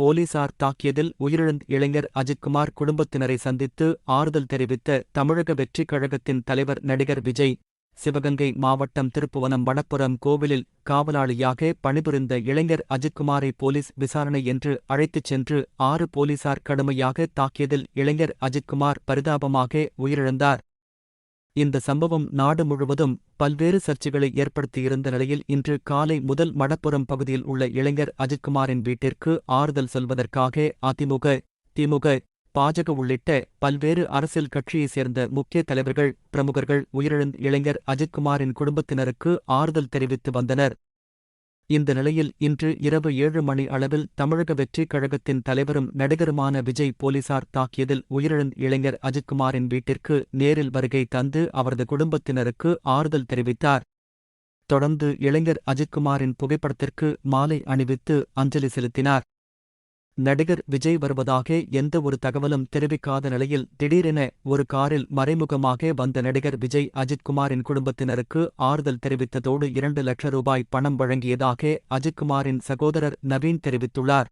போலீசார் தாக்கியதில் உயிரிழந்த இளைஞர் அஜித்குமார் குடும்பத்தினரை சந்தித்து ஆறுதல் தெரிவித்த தமிழக வெற்றிக் கழகத்தின் தலைவர் நடிகர் விஜய் சிவகங்கை மாவட்டம் திருப்புவனம் வடப்புறம் கோவிலில் காவலாளியாக பணிபுரிந்த இளைஞர் அஜித்குமாரை போலீஸ் விசாரணை என்று அழைத்துச் சென்று ஆறு போலீசார் கடுமையாக தாக்கியதில் இளைஞர் அஜித்குமார் பரிதாபமாக உயிரிழந்தார். இந்த சம்பவம் நாடு முழுவதும் பல்வேறு சர்ச்சைகளை ஏற்படுத்தியிருந்த நிலையில் இன்று காலை முதல் மடப்புறம் பகுதியில் உள்ள இளைஞர் அஜித்குமாரின் வீட்டிற்கு ஆறுதல் சொல்வதற்காக அதிமுக திமுக பாஜக உள்ளிட்ட பல்வேறு அரசியல் கட்சியைச் சேர்ந்த முக்கிய தலைவர்கள் பிரமுகர்கள் உயிரிழந்த இளைஞர் அஜித்குமாரின் குடும்பத்தினருக்கு ஆறுதல் தெரிவித்து வந்தனர். இந்த நிலையில் இன்று இரவு ஏழு மணி அளவில் தமிழக வெற்றிக் கழகத்தின் தலைவரும் நடிகருமான விஜய் போலீசார் தாக்கியதில் உயிரிழந்த இளைஞர் அஜித்குமாரின் வீட்டிற்கு நேரில் வருகை தந்து அவரது குடும்பத்தினருக்கு ஆறுதல் தெரிவித்தார். தொடர்ந்து இளைஞர் அஜித்குமாரின் புகைப்படத்திற்கு மாலை அணிவித்து அஞ்சலி செலுத்தினார். நடிகர் விஜய் வருவதாக எந்த ஒரு தகவலும் தெரிவிக்காத நிலையில் திடீரென ஒரு காரில் மறைமுகமாக வந்த நடிகர் விஜய் அஜித்குமாரின் குடும்பத்தினருக்கு ஆறுதல் தெரிவித்ததோடு இரண்டு லட்ச ரூபாய் பணம் வழங்கியதாக அஜித்குமாரின் சகோதரர் நவீன் தெரிவித்துள்ளார்.